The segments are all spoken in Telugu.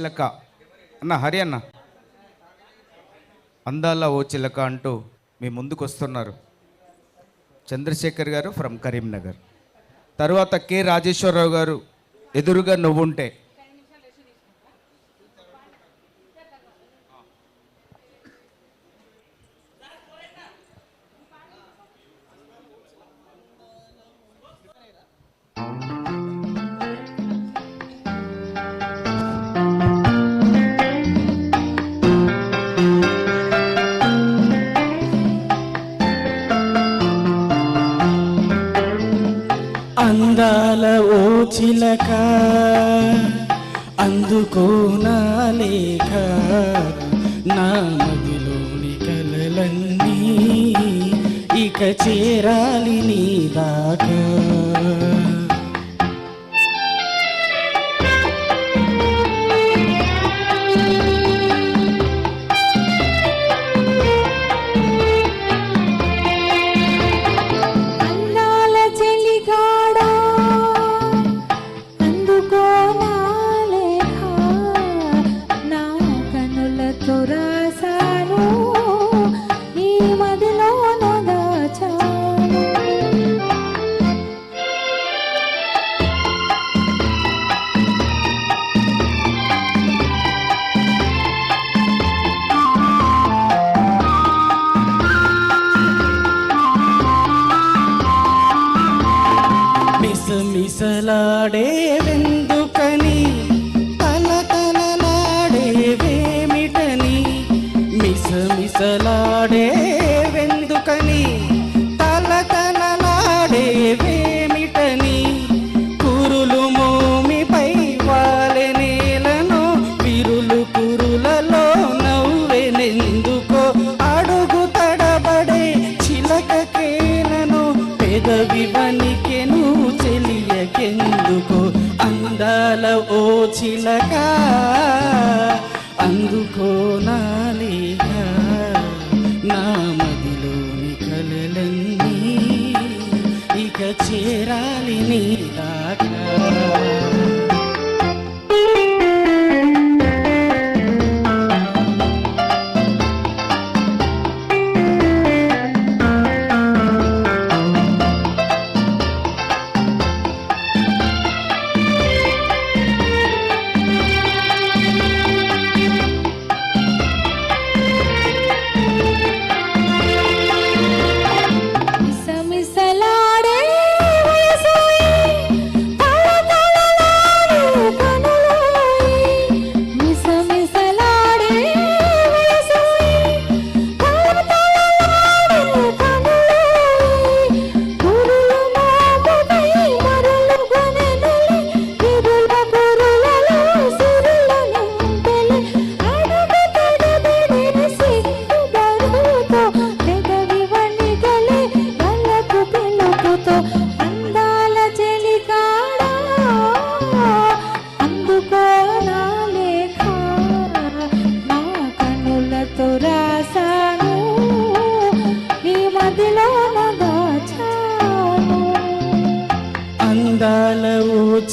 చిలక. అన్న హరి అన్న. అందాల ఓ చిలక అంటూ మీ ముందుకు వస్తున్నారు చంద్రశేఖర్ గారు ఫ్రమ్ కరీంనగర్. తర్వాత కె రాజేశ్వరరావు గారు ఎదురుగా నువ్వుంటే అందాల ఓ చిలక అందుకో నా లేఖ. నా మదిలోని కలలన్నీ ఇక చేరాలి నీ దాకా. మిసమిసలాడే వెందుకని తల తలలాడే వేమిటని మిసమిసలాడే వెందుకని తల తలలాడే వేమిటని కురులు మోమిపై వాలె నేలను విరులు కురులలో చెలియకెందుకో అందాల ఓ చిలక అందుకో నాలేక నా మదిలోని కలలన్నీ ఇక చేరాలి నీ దాకా.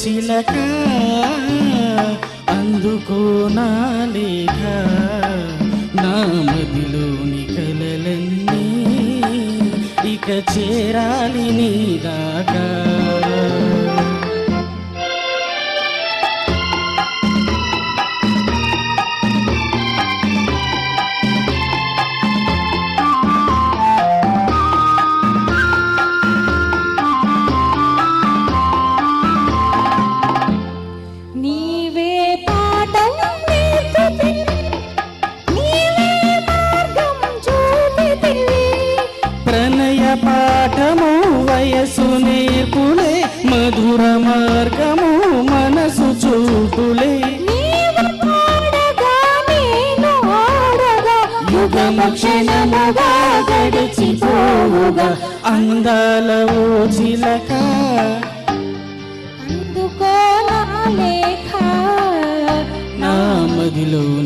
చిలక అందుకో నా లేఖ. నా మదిలోని కలలన్నీ ఇక చేరాలి నీ దాకా. పాఠము వయసు నేర్పులే మధుర మార్గము మనసు చూపులే. క్షణముగా గడిచిపోవుగా. అందాల ఓ చిలక అందుకో నా లేఖ. నా మదిలోని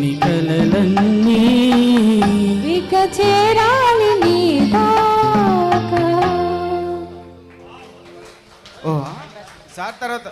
సార్ తర్వాత